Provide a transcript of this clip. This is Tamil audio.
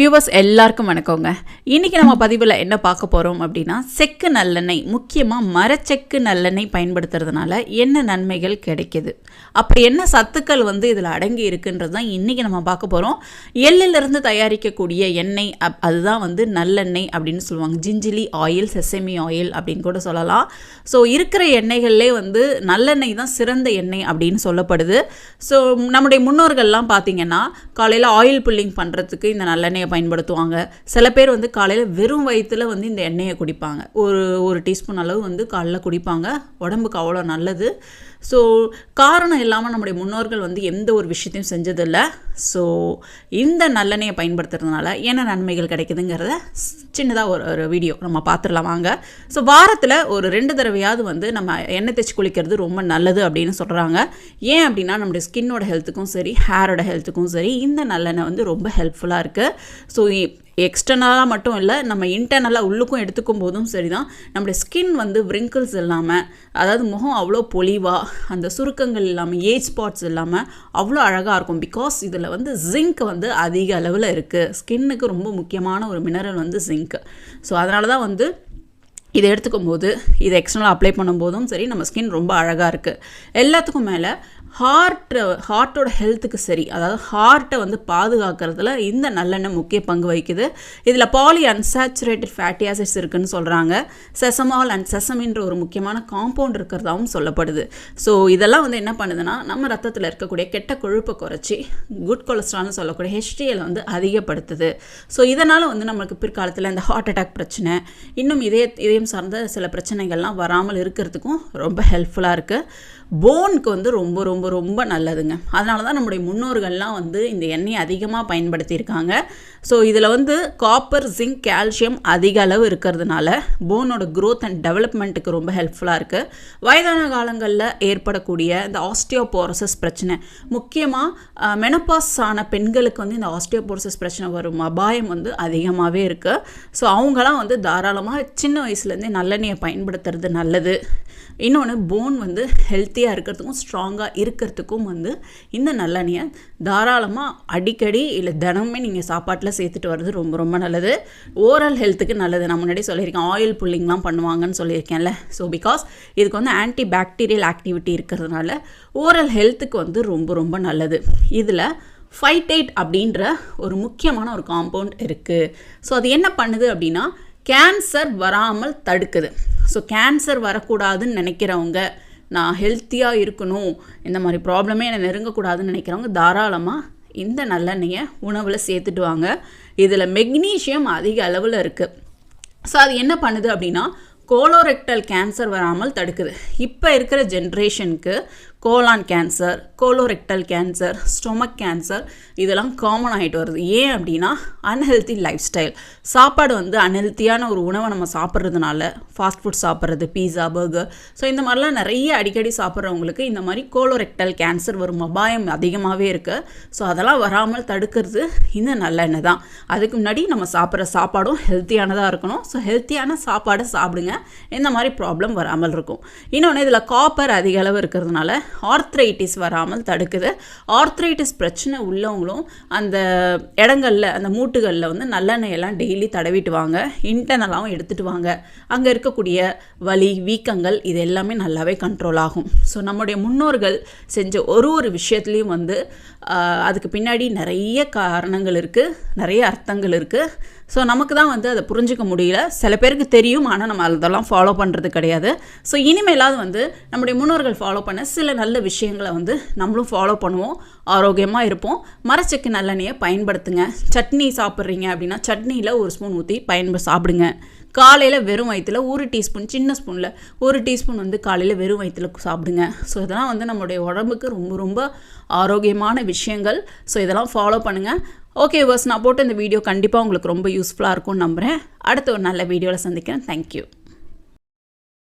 வியூவர்ஸ் எல்லாருக்கும் வணக்கங்க. இன்றைக்கி நம்ம பதிவில் என்ன பார்க்க போகிறோம் அப்படின்னா செக்கு நல்லெண்ணெய் முக்கியமாக மரச்செக்கு நல்லெண்ணெய் பயன்படுத்துறதுனால என்ன நன்மைகள் கிடைக்குது? அப்படி என்ன சத்துக்கள் வந்து இதில் அடங்கி இருக்குன்றது தான் இன்றைக்கி நம்ம பார்க்க போகிறோம் எள்ளிலிருந்து தயாரிக்கக்கூடிய எண்ணெய் அப் அதுதான் வந்து நல்லெண்ணெய் அப்படின்னு சொல்லுவாங்க. ஜிஞ்சிலி ஆயில் செசமி ஆயில் அப்படின்னு கூட சொல்லலாம். ஸோ இருக்கிற எண்ணெய்கள்லே வந்து நல்லெண்ணெய் தான் சிறந்த எண்ணெய் அப்படின்னு சொல்லப்படுது. ஸோ நம்முடைய முன்னோர்கள்லாம் பார்த்திங்கன்னா காலையில் ஆயில் புல்லிங் பண்ணுறதுக்கு இந்த நல்லெண்ணெய் பயன்படுத்துவாங்க. சில பேர் வந்து காலையில் வெறும் வயிற்றில் வந்து இந்த எண்ணெயை குடிப்பாங்க. ஒரு ஒரு டீஸ்பூன் அளவு வந்து காலைல குடிப்பாங்க. உடம்புக்கு அவ்வளோ நல்லது. ஸோ காரணம் இல்லாமல் நம்முடைய முன்னோர்கள் வந்து எந்த ஒரு விஷயத்தையும் செஞ்சதில்லை. ஸோ இந்த நல்லெண்ணெயை பயன்படுத்துறதுனால என்ன நன்மைகள் கிடைக்குதுங்கிறத சின்னதாக ஒரு ஒரு வீடியோ நம்ம பார்த்துடலாம் வாங்க. ஸோ வாரத்தில் ஒரு ரெண்டு தடவையாவது வந்து நம்ம எண்ணெய் தேய்ச்சி குளிக்கிறது ரொம்ப நல்லது அப்படின்னு சொல்கிறாங்க ஏன் அப்படின்னா நம்முடைய ஸ்கின்னோட ஹெல்த்துக்கும் சரி ஹேரோட ஹெல்த்துக்கும் சரி இந்த நல்லெண்ணெய் வந்து ரொம்ப ஹெல்ப்ஃபுல்லாக இருக்குது ஸோ எக்ஸ்டர்னலாக மட்டும் இல்லை நம்ம இன்டர்னலாக உள்ளுக்கும் எடுத்துக்கும் போதும் சரி தான் நம்மளுடைய ஸ்கின் வந்து விரிங்கிள்ஸ் இல்லாமல் அதாவது முகம் அவ்வளோ பொலிவாக அந்த சுருக்கங்கள் இல்லாமல் ஏஜ் ஸ்பாட்ஸ் இல்லாமல் அவ்வளோ அழகாக இருக்கும். பிகாஸ் இதில் வந்து ஜிங்க் வந்து அதிக அளவில் இருக்குது ஸ்கின்னுக்கு ரொம்ப முக்கியமான ஒரு மினரல் வந்து ஜிங்க் ஸோ அதனால தான் வந்து இதை எடுத்துக்கும் போது இதை எக்ஸ்டர்னலாக அப்ளை பண்ணும்போதும் சரி நம்ம ஸ்கின் ரொம்ப அழகாக இருக்குது எல்லாத்துக்கும் மேலே ஹார்ட்டை ஹார்ட்டோட ஹெல்த்துக்கு சரி. அதாவது ஹார்ட்டை வந்து பாதுகாக்கிறதுல இந்த நல்லெண்ணெய் முக்கிய பங்கு வகிக்குது. இதில் பாலி அன்சாச்சுரேட்டட் ஃபேட்டி ஆசிட்ஸ் இருக்குன்னு சொல்கிறாங்க செசமால் அண்ட் செசமின்ற ஒரு முக்கியமான காம்பவுண்ட் இருக்கிறதாகவும் சொல்லப்படுது. ஸோ இதெல்லாம் வந்து என்ன பண்ணுதுன்னா நம்ம ரத்தத்தில் இருக்கக்கூடிய கெட்ட கொழுப்பை குறைச்சி குட் கொலஸ்ட்ரால்னு சொல்லக்கூடிய ஹெச்டிஎல் வந்து அதிகப்படுத்துது. ஸோ இதனால் வந்து நம்மளுக்கு பிற்காலத்தில் இந்த ஹார்ட் அட்டாக் பிரச்சனை இன்னும் இதய இதயம் சார்ந்த சில பிரச்சனைகள்லாம் வராமல் இருக்கிறதுக்கும் ரொம்ப ஹெல்ப்ஃபுல்லாக இருக்குது போனுக்கு வந்து ரொம்ப ரொம்ப ரொம்ப நல்லதுங்க. அதனால தான் நம்முடைய முன்னோர்கள்லாம் வந்து இந்த எண்ணெயை அதிகமாக பயன்படுத்தியிருக்காங்க. ஸோ இதில் வந்து காப்பர் ஜிங்க் கால்சியம் அதிக அளவு இருக்கிறதுனால போனோட க்ரோத் அண்ட் டெவலப்மெண்ட்டுக்கு ரொம்ப ஹெல்ப்ஃபுல்லாக இருக்குது வயதான காலங்களில் ஏற்படக்கூடிய இந்த ஆஸ்டியோபோரோசஸ் பிரச்சனை முக்கியமாக மெனப்பாஸ் ஆன பெண்களுக்கு வந்து இந்த ஆஸ்டியோபோரசஸ் பிரச்சனை வரும் அபாயம் வந்து அதிகமாகவே இருக்குது ஸோ அவங்களாம் வந்து தாராளமாக சின்ன வயசுலேருந்தே நல்லெண்ணெயை பயன்படுத்துறது நல்லது. இன்னொன்று போன் வந்து ஹெல்த்தியாக இருக்கிறதுக்கும் ஸ்ட்ராங்காக இருக்கிறதுக்கும் வந்து இந்த நல்லெண்ணெயை தாராளமாக அடிக்கடி இல்லை தினமுமே நீங்கள் சாப்பாட்டில் சேர்த்துட்டு வர்றது ரொம்ப ரொம்ப நல்லது. ஓரல் ஹெல்த்துக்கு நல்லது. நான் முன்னாடி சொல்லியிருக்கேன். ஆயில் புல்லிங்லாம் பண்ணுவாங்கன்னு சொல்லியிருக்கேன்ல. ஸோ பிகாஸ் இதுக்கு வந்து ஆன்டி பாக்டீரியல் ஆக்டிவிட்டி இருக்கிறதுனால ஓரல் ஹெல்த்துக்கு வந்து ரொம்ப ரொம்ப நல்லது. இதில் ஃபைட்டேட் அப்படின்ற ஒரு முக்கியமான ஒரு காம்பவுண்ட் இருக்குது ஸோ அது என்ன பண்ணுது அப்படின்னா கேன்சர் வராமல் தடுக்குது. ஸோ கேன்சர் வரக்கூடாதுன்னு நினைக்கிறவங்க நான் ஹெல்த்தியாக இருக்கணும் இந்த மாதிரி ப்ராப்ளமே என்னை நெருங்கக்கூடாதுன்னு நினைக்கிறவங்க தாராளமாக இந்த நல்லெண்ணெயை உணவில் சேர்த்துட்டு வாங்க. இதில் மெக்னீஷியம் அதிக அளவில் இருக்குது ஸோ அது என்ன பண்ணுது அப்படின்னா கோலோரெக்டல் கேன்சர் வராமல் தடுக்குது. இப்போ இருக்கிற ஜென்ரேஷனுக்கு colon cancer colorectal cancer stomach cancer இதெல்லாம் காமன் ஆகிட்டு வருது. ஏன் அப்படின்னா அன்ஹெல்த்தி லைஃப் ஸ்டைல் சாப்பாடு வந்து அன்ஹெல்த்தியான ஒரு உணவை நம்ம சாப்பிட்றதுனால ஃபாஸ்ட் ஃபுட் சாப்பிட்றது பீஸா பர்கர் ஸோ இந்த மாதிரிலாம் நிறைய அடிக்கடி சாப்பிட்றவங்களுக்கு இந்த மாதிரி கோலோரெக்டல் கேன்சர் வரும். அபாயம் அதிகமாகவே இருக்குது ஸோ அதெல்லாம் வராமல் தடுக்கிறது இந்த நல்லெண்ணெய் தான். அதுக்கு முன்னாடி நம்ம சாப்பிட்ற சாப்பாடும் ஹெல்த்தியானதாக இருக்கணும். ஸோ ஹெல்த்தியான சாப்பாடை சாப்பிடுங்க. இந்த மாதிரி ப்ராப்ளம் வராமல் இருக்கும். இன்னொன்று இதில் காப்பர் அதிக அளவு இருக்கிறதுனால ஆர்த்ரைட்டிஸ் வராமல் தடுக்குது. ஆர்த்ரைட்டிஸ் பிரச்சனை உள்ளவங்களும் அந்த இடங்களில் அந்த மூட்டுகளில் வந்து நல்லெண்ணெயெல்லாம் டெய்லி தடவிட்டு வாங்க. இன்டர்னலாகவும் எடுத்துகிட்டு வாங்க. அங்கே இருக்கக்கூடிய வலி வீக்கங்கள் இது எல்லாமே நல்லாவே கண்ட்ரோல் ஆகும். ஸோ நம்முடைய முன்னோர்கள் செஞ்ச ஒரு ஒரு விஷயத்துலேயும் வந்து அதுக்கு பின்னாடி நிறைய காரணங்கள் இருக்குது நிறைய அர்த்தங்கள் இருக்குது ஸோ நமக்கு தான் வந்து அதை புரிஞ்சிக்க முடியல. சில பேருக்கு தெரியும் ஆனால் நம்ம அதெல்லாம் ஃபாலோ பண்ணுறது கிடையாது. ஸோ இனிமேலாவது வந்து நம்முடைய முன்னோர்கள் ஃபாலோ பண்ண சில நல்ல விஷயங்களை வந்து நம்மளும் ஃபாலோ பண்ணுவோம். ஆரோக்கியமாக இருப்போம். மரச்சக்கு நல்லெண்ணெயை பயன்படுத்துங்க. சட்னி சாப்பிட்றீங்க அப்படின்னா சட்னியில் ஒரு ஸ்பூன் ஊற்றி பயன்ப சாப்பிடுங்க. காலையில் வெறும் வயிற்றில் ஒரு டீஸ்பூன் சின்ன ஸ்பூனில் ஒரு டீஸ்பூன் வந்து காலையில் வெறும் வயிற்றில் சாப்பிடுங்க. ஸோ இதெல்லாம் வந்து நம்மளுடைய உடம்புக்கு ரொம்ப ரொம்ப ஆரோக்கியமான விஷயங்கள். ஸோ இதெல்லாம் ஃபாலோ பண்ணுங்கள் ஓகே வர்ஸ் நான் போட்டு இந்த வீடியோ கண்டிப்பாக உங்களுக்கு ரொம்ப யூஸ்ஃபுல்லாக இருக்கும்னு நம்புகிறேன் அடுத்த ஒரு நல்ல வீடியோவில் சந்திக்கிறேன். தேங்க்யூ